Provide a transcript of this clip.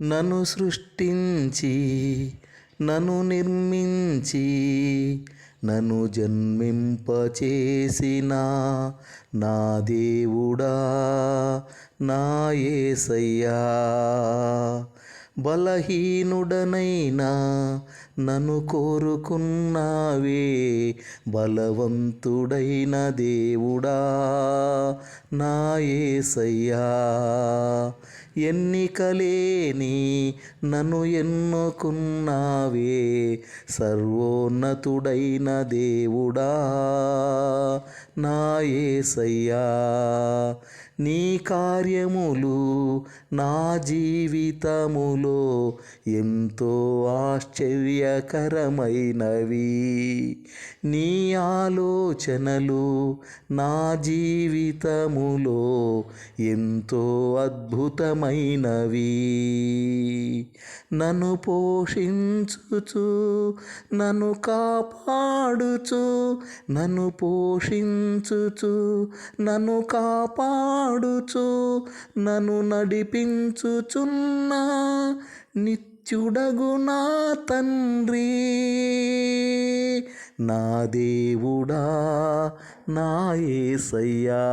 నన్ను సృష్టించి నన్ను నిర్మించి నన్ను జన్మింపచేసిన నా దేవుడా నా ఏసయ్యా. బలహీనుడనైనా నన్ను కోరుకున్నావే బలవంతుడైన దేవుడా నా యేసయ్యా ఎన్నికలేని నన్ను ఎన్నుకున్నావే సర్వోన్నతుడైన దేవుడా. నా ఏసయ్యా నీ కార్యములు నా జీవితములో ఎంతో ఆశ్చర్యకరమైనవి. నీ ఆలోచనలు నా జీవితములో ఎంతో అద్భుతమైనవి. నన్ను పోషించుచు నన్ను కాపాడుచు నన్ను పోషించు పోషించుచు నన్ను కాపాడుచు నన్ను నడిపించుచున్న నిత్యుడగు నా తండ్రి. నా దేవుడా నా ఏసయ్యా.